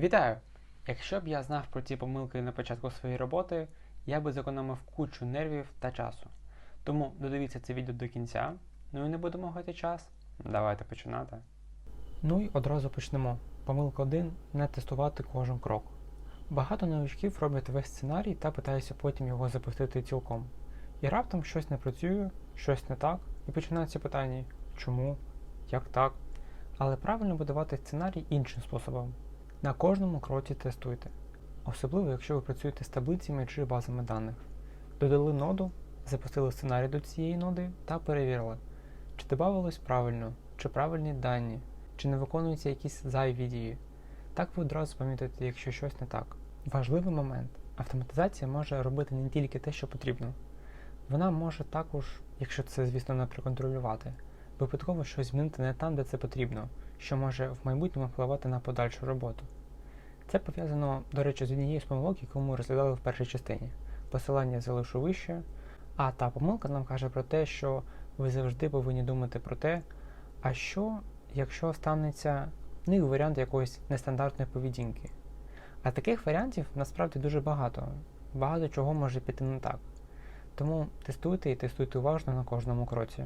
Вітаю! Якщо б я знав про ці помилки на початку своєї роботи, я би зекономив кучу нервів та часу. Тому додивіться це відео до кінця, ну і не будемо гати час. Давайте починати. Ну і одразу почнемо. Помилка 1 не тестувати кожен крок. Багато новичків роблять весь сценарій та питаються потім його запустити цілком. І раптом щось не працює, щось не так, і починаються питання чому, як так. Але правильно будувати сценарій іншим способом. На кожному кроці тестуйте, особливо якщо ви працюєте з таблицями чи базами даних. Додали ноду, запустили сценарій до цієї ноди та перевірили, чи додавалось правильно, чи правильні дані, чи не виконуються якісь зайві дії. Так ви одразу помітите, якщо щось не так. Важливий момент. Автоматизація може робити не тільки те, що потрібно. Вона може також, якщо це, звісно, не проконтролювати, випадково щось змінити не там, де це потрібно, що може в майбутньому впливати на подальшу роботу. Це пов'язано, до речі, з однією з помилок, яку ми розглядали в першій частині. Посилання залишу вище. А та помилка нам каже про те, що ви завжди повинні думати про те, а що, якщо станеться ну, варіант якоїсь нестандартної поведінки. А таких варіантів насправді дуже багато. Багато чого може піти не так. Тому тестуйте і тестуйте уважно на кожному кроці.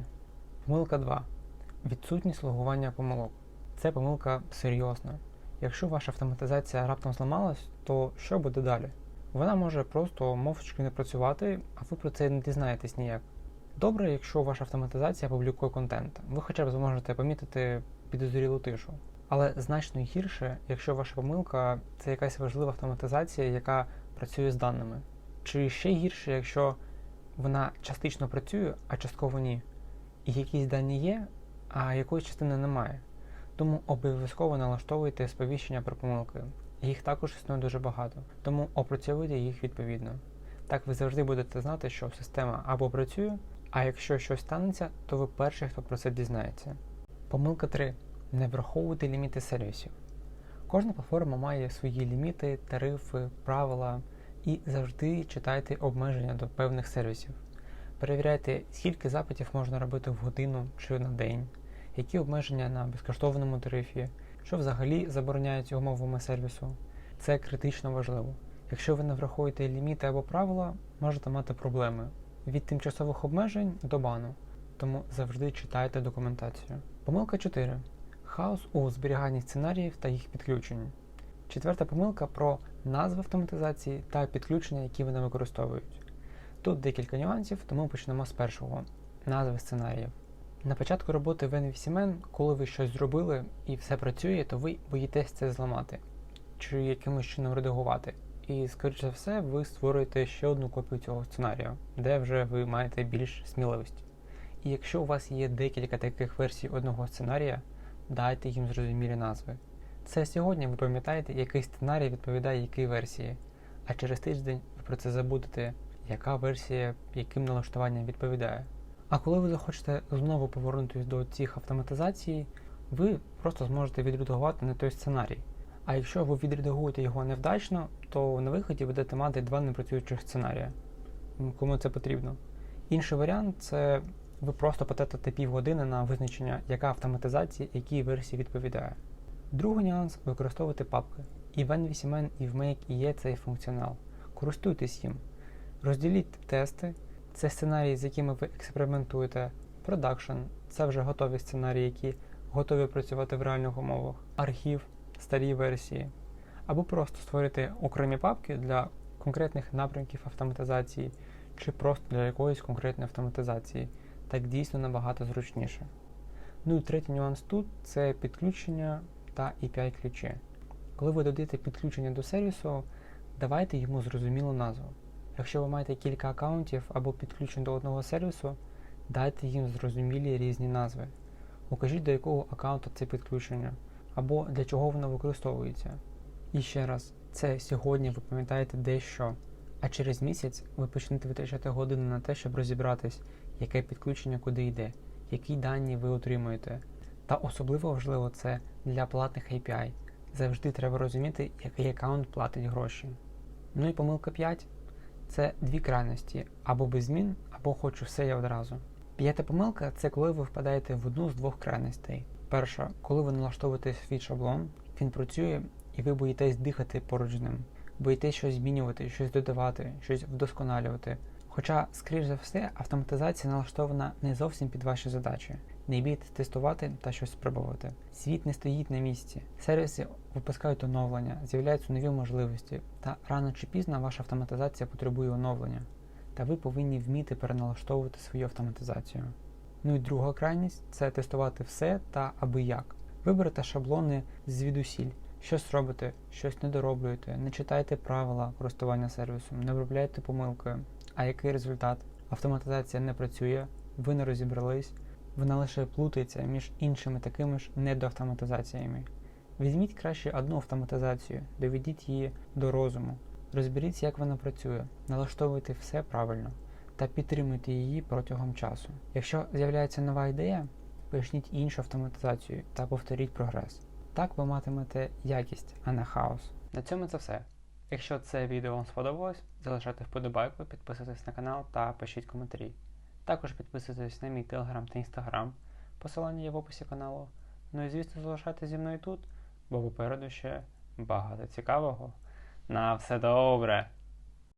Помилка 2. Відсутність логування помилок. Це помилка серйозна. Якщо ваша автоматизація раптом зламалась, то що буде далі? Вона може просто мовчки не працювати, а ви про це не дізнаєтесь ніяк. Добре, якщо ваша автоматизація публікує контент, ви хоча б зможете помітити підозрілу тишу. Але значно гірше, якщо ваша помилка це якась важлива автоматизація, яка працює з даними. Чи ще гірше, якщо вона частично працює, а частково ні. І якісь дані є, а якоїсь частини немає. Тому обов'язково налаштовуйте сповіщення про помилки. Їх також існує дуже багато, тому опрацьовуйте їх відповідно. Так ви завжди будете знати, що система або працює, а якщо щось станеться, то ви перший, хто про це дізнається. Помилка 3. Не враховуйте ліміти сервісів. Кожна платформа має свої ліміти, тарифи, правила і завжди читайте обмеження до певних сервісів. Перевіряйте, скільки запитів можна робити в годину чи на день, які обмеження на безкоштовному тарифі, що взагалі забороняється умовами сервісу. Це критично важливо. Якщо ви не врахуєте ліміти або правила, можете мати проблеми від тимчасових обмежень до бану. Тому завжди читайте документацію. Помилка 4. Хаос у зберіганні сценаріїв та їх підключенні. Четверта помилка про назви автоматизації та підключення, які вони використовують. Тут декілька нюансів, тому почнемо з першого назви сценаріїв. На початку роботи в NVCMN, коли ви щось зробили і все працює, то ви боїтесь це зламати чи якимось чином редагувати. І, скоріше за все, ви створюєте ще одну копію цього сценарію, де вже ви маєте більш сміливості. І якщо у вас є декілька таких версій одного сценарія, дайте їм зрозумілі назви. Це сьогодні ви пам'ятаєте, який сценарій відповідає якій версії, а через тиждень ви про це забудете, яка версія яким налаштуванням відповідає. А коли ви захочете знову повернутися до цих автоматизацій, ви просто зможете відредагувати не той сценарій. А якщо ви відредагуєте його невдачно, то на виході будете мати два непрацюючих сценарія, кому це потрібно. Інший варіант це ви просто потратите півгодини на визначення, яка автоматизація якій версії відповідає. Другий нюанс використовувати папки. І в NVCMN, і в Make є цей функціонал. Користуйтесь їм. Розділіть тести, це сценарії, з якими ви експериментуєте. Продакшн це вже готові сценарії, які готові працювати в реальних умовах, архів, старі версії. Або просто створити окремі папки для конкретних напрямків автоматизації, чи просто для якоїсь конкретної автоматизації. Так дійсно набагато зручніше. Ну і третій нюанс тут це підключення та API ключі. Коли ви додаєте підключення до сервісу, давайте йому зрозумілу назву. Якщо ви маєте кілька аккаунтів або підключень до одного сервісу, дайте їм зрозумілі різні назви. Укажіть, до якого аккаунту це підключення, або для чого воно використовується. І ще раз, це сьогодні ви пам'ятаєте дещо, а через місяць ви почнете витрачати години на те, щоб розібратись, яке підключення куди йде, які дані ви отримуєте. Та особливо важливо це для платних API. Завжди треба розуміти, який аккаунт платить гроші. Ну і помилка 5 це дві крайності або без змін, або хочу все я одразу. П'ята помилка це коли ви впадаєте в одну з двох крайностей. Перша, коли ви налаштовуєте свій шаблон, він працює і ви боїтесь дихати поруч з ним, боїтесь щось змінювати, щось додавати, щось вдосконалювати. Хоча, скоріш за все, автоматизація налаштована не зовсім під ваші задачі. Не бійтесь тестувати та щось спробувати. Світ не стоїть на місці. Сервіси випускають оновлення, з'являються нові можливості, та рано чи пізно ваша автоматизація потребує оновлення. Та ви повинні вміти переналаштовувати свою автоматизацію. Ну і друга крайність це тестувати все та аби як. Виберете шаблони звідусіль. Щось робите, щось не дороблюєте, не читайте правила користування сервісом, не обробляйте помилки. А який результат? Автоматизація не працює, ви не розібрались, вона лише плутається між іншими такими ж недоавтоматизаціями. Візьміть краще одну автоматизацію, доведіть її до розуму, розберіться, як вона працює, налаштовуйте все правильно та підтримуйте її протягом часу. Якщо з'являється нова ідея, почніть іншу автоматизацію та повторіть прогрес. Так ви матимете якість, а не хаос. На цьому це все. Якщо це відео вам сподобалось, залишайте вподобайку, підписуйтесь на канал та пишіть коментарі. Також підписуйтесь на мій телеграм та інстаграм, посилання є в описі каналу. Ну і звісно, залишайтеся зі мною тут, бо попереду ще багато цікавого. На все добре!